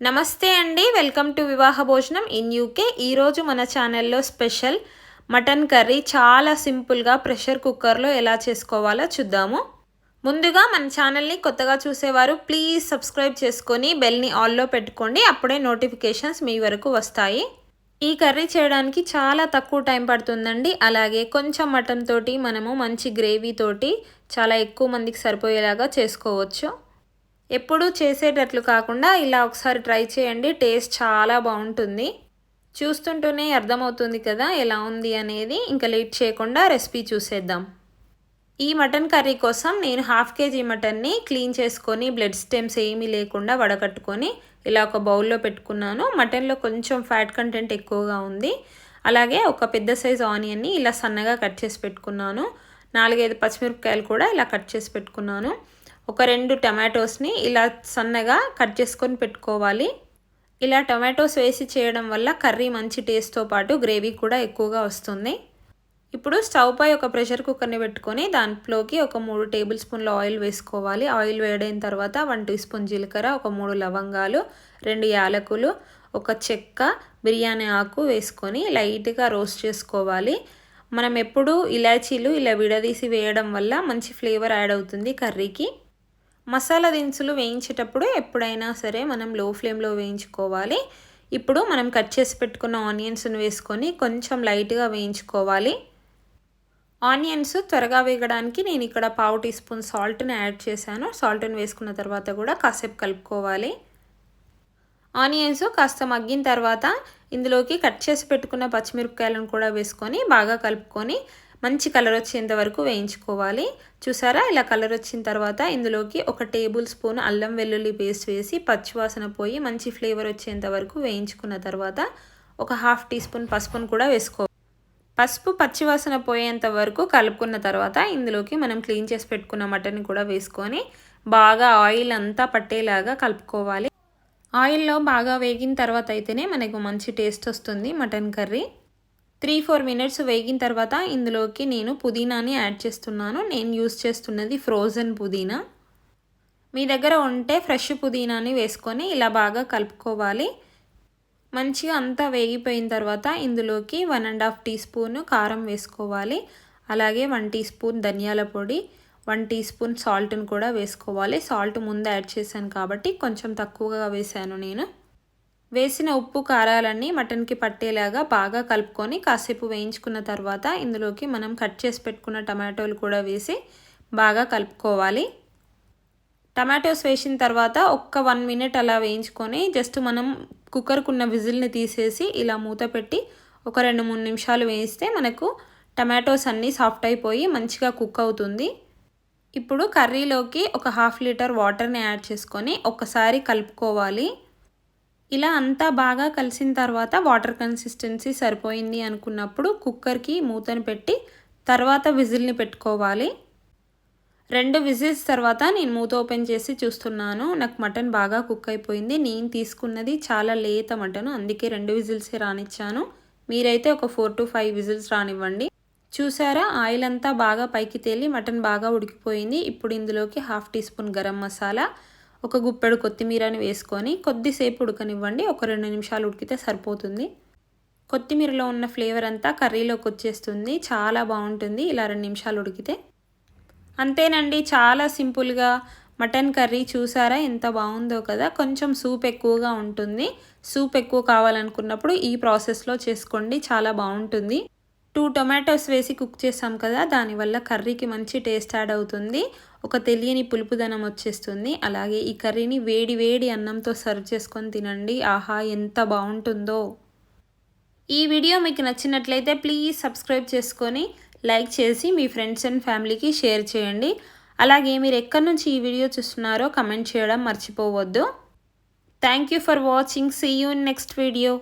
నమస్తే అండి welcome to వివాహ భోజనం. ఇన్ యూకే ఈరోజు మన ఛానల్లో స్పెషల్ మటన్ కర్రీ చాలా సింపుల్గా ప్రెషర్ కుక్కర్లో ఎలా చేసుకోవాలో చూద్దాము. ముందుగా మన ఛానల్ని కొత్తగా చూసేవారు ప్లీజ్ సబ్స్క్రైబ్ చేసుకొని బెల్ని ఆల్లో పెట్టుకోండి అప్పుడే నోటిఫికేషన్స్ మీ వరకు వస్తాయి. ఈ కర్రీ చేయడానికి చాలా తక్కువ టైం పడుతుందండి. అలాగే కొంచెం మటన్ తోటి మనము మంచి గ్రేవీ తోటి చాలా ఎక్కువ మందికి సరిపోయేలాగా చేసుకోవచ్చు. ఎప్పుడూ చేసేటట్లు కాకుండా ఇలా ఒకసారి ట్రై చేయండి టేస్ట్ చాలా బాగుంటుంది. చూస్తుంటూనే అర్థమవుతుంది కదా ఎలా ఉంది అనేది. ఇంకా లేట్ చేయకుండా రెసిపీ చూసేద్దాం. ఈ మటన్ కర్రీ కోసం నేను హాఫ్ కేజీ మటన్ని క్లీన్ చేసుకొని బ్లడ్ స్టెమ్స్ ఏమీ లేకుండా వడకట్టుకొని ఇలా ఒక బౌల్లో పెట్టుకున్నాను. మటన్లో కొంచెం ఫ్యాట్ కంటెంట్ ఎక్కువగా ఉంది. అలాగే ఒక పెద్ద సైజ్ ఆనియన్ని ఇలా సన్నగా కట్ చేసి పెట్టుకున్నాను. నాలుగైదు పచ్చిమిరపకాయలు కూడా ఇలా కట్ చేసి పెట్టుకున్నాను. ఒక రెండు టమాటోస్ని ఇలా సన్నగా కట్ చేసుకొని పెట్టుకోవాలి. ఇలా టమాటోస్ వేసి చేయడం వల్ల కర్రీ మంచి టేస్ట్తో పాటు గ్రేవీ కూడా ఎక్కువగా వస్తుంది. ఇప్పుడు స్టవ్ పై ఒక ప్రెషర్ కుక్కర్ని పెట్టుకొని దాంట్లోకి ఒక మూడు టేబుల్ స్పూన్ల ఆయిల్ వేసుకోవాలి. ఆయిల్ వేడైన తర్వాత వన్ టీ స్పూన్ జీలకర్ర ఒక మూడు లవంగాలు రెండు యాలకులు ఒక చెక్క బిర్యానీ ఆకు వేసుకొని లైట్గా రోస్ట్ చేసుకోవాలి. మనం ఎప్పుడు ఇలాచీలు ఇలా విడదీసి వేయడం వల్ల మంచి ఫ్లేవర్ యాడ్ అవుతుంది కర్రీకి. మసాలా దినుసులు వేయించేటప్పుడు ఎప్పుడైనా సరే మనం లో ఫ్లేమ్లో వేయించుకోవాలి. ఇప్పుడు మనం కట్ చేసి పెట్టుకున్న ఆనియన్స్ను వేసుకొని కొంచెం లైట్గా వేయించుకోవాలి. ఆనియన్స్ త్వరగా వేగడానికి నేను ఇక్కడ పావు టీ స్పూన్ సాల్ట్ని యాడ్ చేశాను. సాల్ట్ని వేసుకున్న తర్వాత కూడా కాసేపు కలుపుకోవాలి. ఆనియన్స్ కాస్త మగ్గిన తర్వాత ఇందులోకి కట్ చేసి పెట్టుకున్న పచ్చిమిరపకాయలను కూడా వేసుకొని బాగా కలుపుకొని మంచి కలర్ వచ్చేంత వరకు వేయించుకోవాలి. చూసారా? ఇలా కలర్ వచ్చిన తర్వాత ఇందులోకి ఒక టేబుల్ స్పూన్ అల్లం వెల్లుల్లి పేస్ట్ వేసి పచ్చివాసన పోయి మంచి ఫ్లేవర్ వచ్చేంత వరకు వేయించుకున్న తర్వాత ఒక హాఫ్ టీ స్పూన్ పసుపును కూడా వేసుకో. పసుపు పచ్చివాసన పోయేంత వరకు కలుపుకున్న తర్వాత ఇందులోకి మనం క్లీన్ చేసి పెట్టుకున్న మటన్ కూడా వేసుకొని బాగా ఆయిల్ అంతా పట్టేలాగా కలుపుకోవాలి. ఆయిల్లో బాగా వేగిన తర్వాత అయితేనే మనకు మంచి టేస్ట్ వస్తుంది mutton curry. Three four minutes వేగిన తర్వాత ఇందులోకి నేను పుదీనాని యాడ్ చేస్తున్నాను. నేను యూస్ చేస్తున్నది ఫ్రోజన్ పుదీనా. మీ దగ్గర ఉంటే ఫ్రెష్ పుదీనాని వేసుకొని ఇలా బాగా కలుపుకోవాలి. మంచిగా అంతా వేగిపోయిన తర్వాత ఇందులోకి one and half teaspoon కారం వేసుకోవాలి. అలాగే వన్ టీ స్పూన్ ధనియాల పొడి వన్ టీ స్పూన్ సాల్ట్ని కూడా వేసుకోవాలి. సాల్ట్ ముందు యాడ్ చేశాను కాబట్టి కొంచెం తక్కువగా వేశాను నేను. వేసిన ఉప్పు కారాలన్నీ మటన్కి పట్టేలాగా బాగా కలుపుకొని కాసేపు వేయించుకున్న తర్వాత ఇందులోకి మనం కట్ చేసి పెట్టుకున్న టమాటోలు కూడా వేసి బాగా కలుపుకోవాలి. టమాటోస్ వేసిన తర్వాత ఒక్క వన్ మినిట్ అలా వేయించుకొని జస్ట్ మనం కుక్కర్కున్న విజిల్ని తీసేసి ఇలా మూత పెట్టి ఒక రెండు మూడు నిమిషాలు వేయిస్తే మనకు టమాటోస్ అన్నీ సాఫ్ట్ అయిపోయి మంచిగా కుక్ అవుతుంది. ఇప్పుడు కర్రీలోకి ఒక హాఫ్ లీటర్ వాటర్ని యాడ్ చేసుకొని ఒకసారి కలుపుకోవాలి. ఇలా అంతా బాగా కలిసిన తర్వాత వాటర్ కన్సిస్టెన్సీ సరిపోయింది అనుకున్నప్పుడు కుక్కర్కి మూతను పెట్టి తర్వాత విజిల్ని పెట్టుకోవాలి. రెండు విజిల్స్ తర్వాత నేను మూత ఓపెన్ చేసి చూస్తున్నాను. నాకు మటన్ బాగా కుక్ అయిపోయింది. నేను తీసుకున్నది చాలా లేత మటన్. అందుకే రెండు విజిల్సే రానిచ్చాను. మీరైతే ఒక ఫోర్ టు ఫైవ్ విజిల్స్ రానివ్వండి. చూసారా? ఆయిల్ అంతా బాగా పైకి తేలి మటన్ బాగా ఉడికిపోయింది. ఇప్పుడు ఇందులోకి half teaspoon garam masala ఒక గుప్పెడు కొత్తిమీరని వేసుకొని కొద్దిసేపు ఉడకనివ్వండి. ఒక రెండు నిమిషాలు ఉడికితే సరిపోతుంది. కొత్తిమీరలో ఉన్న ఫ్లేవర్ అంతా కర్రీలోకి వచ్చేస్తుంది. చాలా బాగుంటుంది ఇలా రెండు నిమిషాలు ఉడికితే. అంతేనండి చాలా సింపుల్గా మటన్ కర్రీ చూసారా? ఎంత బాగుందో కదా. కొంచెం సూప్ ఎక్కువగా ఉంటుంది. సూప్ ఎక్కువ కావాలనుకున్నప్పుడు ఈ ప్రాసెస్లో చేసుకోండి. చాలా బాగుంటుంది. టూ టొమాటోస్ వేసి కుక్ చేసాం కదా దానివల్ల కర్రీకి మంచి టేస్ట్ యాడ్ అవుతుంది. ఒక తెలియని పులుపుదనం వచ్చేస్తుంది. అలాగే ఈ కర్రీని వేడి వేడి అన్నంతో సర్వ్ చేసుకొని తినండి. ఆహా ఎంత బాగుంటుందో. ఈ వీడియో మీకు నచ్చినట్లయితే ప్లీజ్ సబ్స్క్రైబ్ చేసుకొని లైక్ చేసి మీ ఫ్రెండ్స్ అండ్ ఫ్యామిలీకి షేర్ చేయండి. అలాగే మీరు ఎక్కడి నుంచి ఈ వీడియో చూస్తున్నారో కమెంట్ చేయడం మర్చిపోవద్దు. Thank you for watching. See you in next video